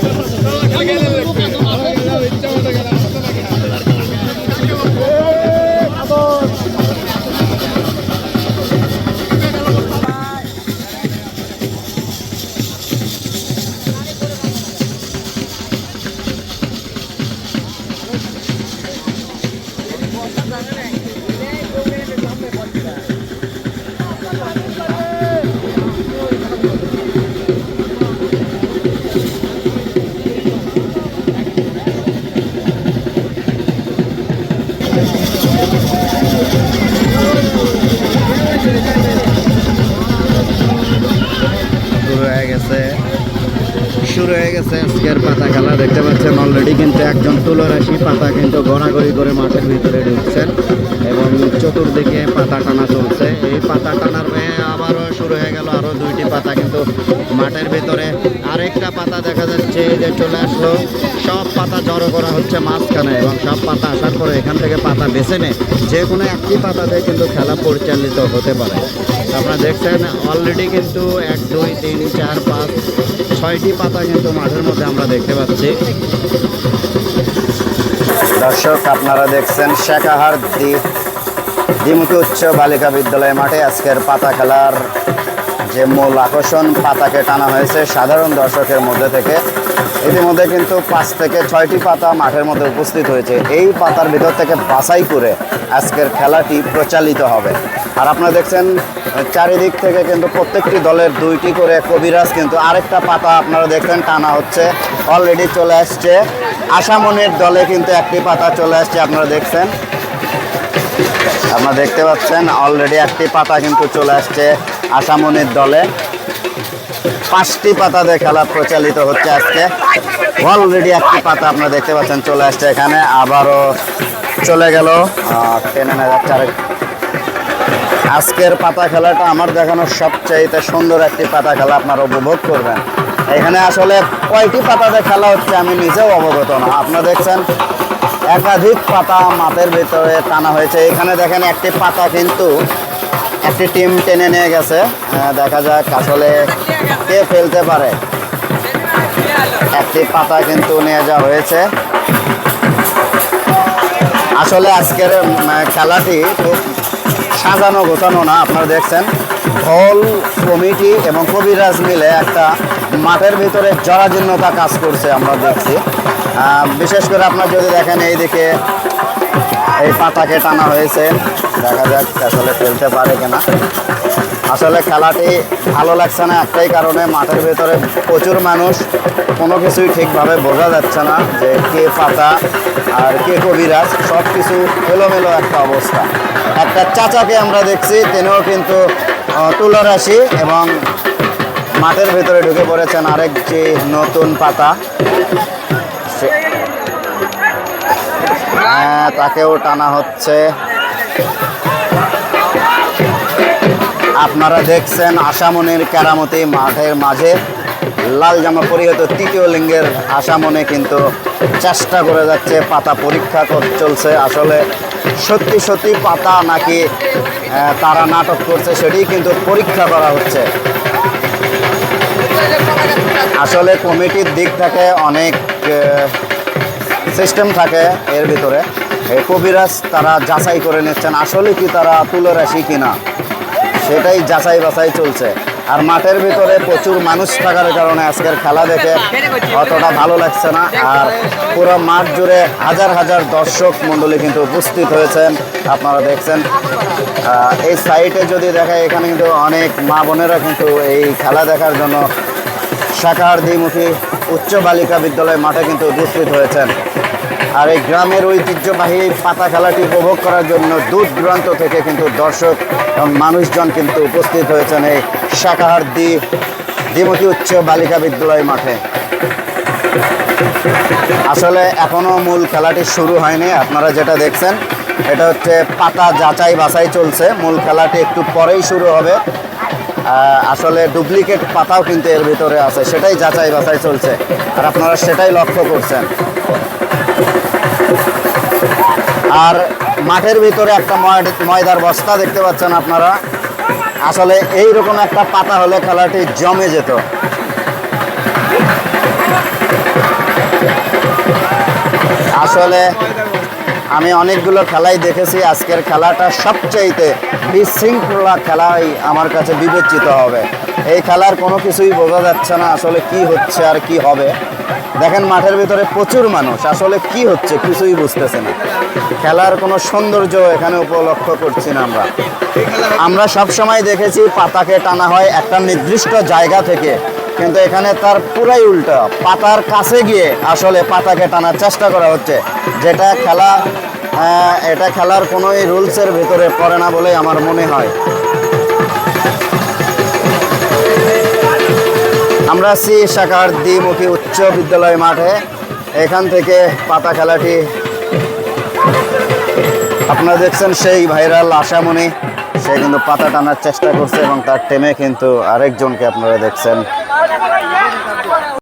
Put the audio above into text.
শুরু হয়ে গেছে শুরু হয়ে গেছে আজকের পাতা খেলা। দেখতে পাচ্ছেন অলরেডি কিন্তু একজন তুলরাশি পাতা কিন্তু গড়াগড়ি করে মাঠের ভিতরে ঢুকছেন এবং চতুর্দিকে পাতা টানা চলছে। এই পাতা টানার মেয়ে আবারও শুরু হয়ে গেল আরও দুইটি পাতা কিন্তু মাঠের ভিতরে। আরেকটা পাতা দেখা যাচ্ছে যে চলে আসলো। সব পাতা জড়ো করা হচ্ছে মাঝখানে এবং সব পাতা আসার পরে এখান থেকে পাতা বেছে নেয়। যে কোনো একটি পাতাতে কিন্তু খেলা পরিচালিত হতে পারে। আপনারা দেখছেন অলরেডি কিন্তু এক, দুই, তিন, চার, পাঁচ, ছয়টি পাতা কিন্তু মাঠের মধ্যে আমরা দেখতে পাচ্ছি। দর্শক, আপনারা দেখছেন শেখাহার দ্বীপ দ্বিমুখী উচ্চ বালিকা বিদ্যালয় মাঠে আজকের পাতা খেলার যে মূল আকর্ষণ, পাতাকে টানা হয়েছে সাধারণ দর্শকের মধ্যে থেকে। ইতিমধ্যে কিন্তু পাঁচ থেকে ছয়টি পাতা মাঠের মধ্যে উপস্থিত হয়েছে। এই পাতার ভিতর থেকে বাছাই করে আজকের খেলাটি প্রচালিত হবে। আর আপনারা দেখছেন, চারিদিক থেকে কিন্তু প্রত্যেকটি দলের দুইটি করে কবিরাজ কিন্তু আরেকটা পাতা আপনারা দেখছেন, টানা হচ্ছে অলরেডি চলে আসছে। আশামনির দলে কিন্তু একটি পাতা চলে আসছে, আপনারা দেখছেন। আপনারা দেখতে পাচ্ছেন অলরেডি একটি পাতা কিন্তু চলে আসছে আশামনির দলে। পাঁচটি পাতাতে খেলা প্রচালিত হচ্ছে আজকে। অলরেডি একটি পাতা আপনারা দেখতে পাচ্ছেন, চলে আসছে এখানে, আবারও চলে গেল। টেনে আরেক আজকের পাতা খেলাটা আমার দেখানো সবচাইতে সুন্দর একটি পাতা খেলা আপনারা উপভোগ করবেন। এখানে আসলে কয়টি পাতাতে খেলা হচ্ছে আমি নিজেও অবগত না। আপনারা দেখছেন, একাধিক পাতা মাঠের ভিতরে টানা হয়েছে। এখানে দেখেন একটি পাতা কিন্তু একটি টিম টেনে নিয়ে গেছে। দেখা যাক আসলে কে ফেলতে পারে। একটি পাতা কিন্তু নিয়ে যাওয়া হয়েছে। আসলে আজকের খেলাটি খুব সাজানো গোছানো না, আপনারা দেখছেন। হল কমিটি এবং কবিরাজ মিলে একটা মাঠের ভিতরে জরাজীর্ণতা কাজ করছে, আমরা দেখছি। বিশেষ করে আপনার যদি দেখেন এই দিকে পাতাকে টানা হয়েছে। দেখা যাক আসলে ফেলতে পারে কিনা। আসলে খেলাটি ভালো লাগছে না একটাই কারণে মাঠের ভেতরে প্রচুর মানুষ। কোনো কিছুই ঠিকভাবে বোঝা যাচ্ছে না যে কে পাতা আর কে কবিরাজ সব কিছু এলোমেলো একটা অবস্থা। একটা চাচাকে আমরা দেখছি, তিনিও কিন্তু তুলারাশি এবং মাঠের ভেতরে ঢুকে পড়েছেন আরেক যে নতুন পাতা। হ্যাঁ তাকেও টানা হচ্ছে। আপনারা দেখছেন আশামনির কেরামতি মাঠের মাঝে। লাল জামা পরিহিত তৃতীয় লিঙ্গের আশামনে কিন্তু চেষ্টা করে যাচ্ছে, পাতা পরীক্ষা চলছে। আসলে সত্যি সত্যি পাতা নাকি তারা নাটক করছে সেটি কিন্তু পরীক্ষা করা হচ্ছে। আসলে কমিটির দিক থেকে অনেক সিস্টেম থাকে এর ভিতরে। এই কবিরাজ তারা যাচাই করে নিচ্ছেন, আসলে কি তারা তুলে রাশি কিনা? সেটাই যাচাই বাছাই চলছে। আর মাঠের ভিতরে প্রচুর মানুষ থাকার কারণে আজকের খেলা দেখে অতটা ভালো লাগছে না। আর পুরো মাঠ জুড়ে হাজার হাজার দর্শক মণ্ডলী কিন্তু উপস্থিত হয়েছেন। আপনারা দেখছেন এই সাইটে যদি দেখায়, এখানে কিন্তু অনেক মা বোনেরা কিন্তু এই খেলা দেখার জন্য শাখাহার দ্বিমুখী উচ্চ বালিকা বিদ্যালয় মাঠে কিন্তু উপস্থিত হয়েছেন। আর এই গ্রামের ঐতিহ্যবাহী পাতা খেলাটি উপভোগ করার জন্য দূর দূরান্ত থেকে কিন্তু দর্শক এবং মানুষজন কিন্তু উপস্থিত হয়েছেন এই শাখাহার দ্বি দ্বিমুখী উচ্চ বালিকা বিদ্যালয় মাঠে। আসলে এখনও মূল খেলাটি শুরু হয়নি, আপনারা যেটা দেখছেন, এটা হচ্ছে পাতা যাচাই বাছাই চলছে। মূল খেলাটি একটু পরেই শুরু হবে। আসলে ডুপ্লিকেট পাতাও কিন্তু এর ভিতরে আছে, সেটাই যাচাই বাছাই চলছে। আর আপনারা সেটাই লক্ষ্য করছেন। আর মাঠের ভিতরে একটা ময়দার বস্তা দেখতে পাচ্ছেন আপনারা। আসলে এই রকম একটা পাতা হলে খেলাটি জমে যেত। আসলে আমি অনেকগুলো খেলাই দেখেছি, আজকের খেলাটা সবচাইতে বিশৃঙ্খলা খেলাই আমার কাছে বিবেচিত হবে। এই খেলার কোনো কিছুই বোঝা যাচ্ছে না আসলে কি হচ্ছে আর কি হবে। দেখেন মাঠের ভিতরে প্রচুর মানুষ। আসলে কি হচ্ছে কিছুই বুঝতেছে না। খেলার কোনো সৌন্দর্য এখানে উপলক্ষ করছি না আমরা। আমরা সব সময় দেখেছি পাতাকে টানা হয় একটা নির্দিষ্ট জায়গা থেকে। কিন্তু এখানে তার পুরাই উল্টো। পাতার কাছে গিয়ে আসলে পাতাকে টানার চেষ্টা করা হচ্ছে। যেটা খেলা এটা খেলার কোনোই রুলসের ভিতরে পড়ে না বলেই আমার মনে হয়। আমরা আছি শাখার দ্বিমুখী উচ্চ বিদ্যালয় মাঠে এখান থেকে পাতা খেলাটি আপনারা দেখছেন সেই ভাইরাল আশামণি। সে কিন্তু পাতা টানার চেষ্টা করছে এবং তার টেমে কিন্তু আরেকজনকে আপনারা দেখছেন।